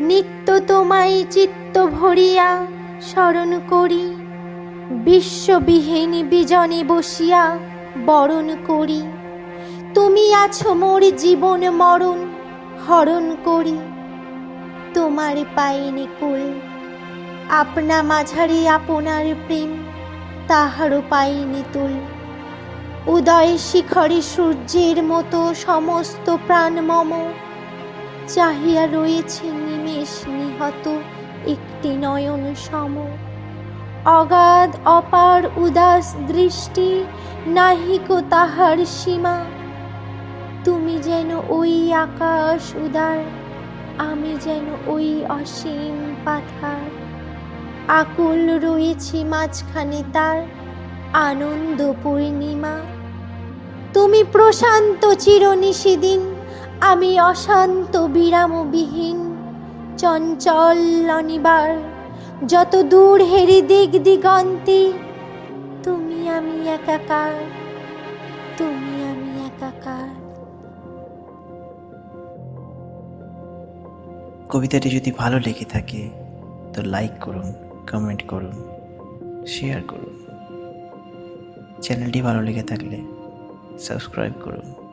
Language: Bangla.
নিত্য তোমায় চিত্ত ভরিয়া স্মরণ করি। বিশ্ববিহীন বিজনে বসিয়া বরণ করি। তুমি আছো মোর জীবন মরণ হরণ করি। তোমার পাইনি কুল, আপনা মাঝারে আপনার প্রেম, তাহারও পাইনি তুল। উদয় শিখরে সূর্যের মতো সমস্ত প্রাণ মম চাহিয়া রয়েছে নিমেষ নিহত একটি নয়ন সম। অগাধ, অপার, উদাস দৃষ্টি নাহিক তাহার সীমা। তুমি যেন ওই আকাশ উদার, আমি যেন ওই অসীম পাথার। আকুল রয়েছে মাঝখানে তার আনন্দ পূর্ণিমা। তুমি প্রশান্ত চিরনিশিদিন আমি অশান্ত বিরামবিহীন, চঞ্চল অনিবার, যত দূর হেরি দিক দিগন্তে, তুমি আমি একাকার, তুমি আমি একাকার। কবিতাটি যদি ভালো লেগে থাকে, তো লাইক করুন কমেন্ট করুন শেয়ার করুন। চ্যানেলটি ভালো লেগে থাকলে সাবস্ক্রাইব করুন।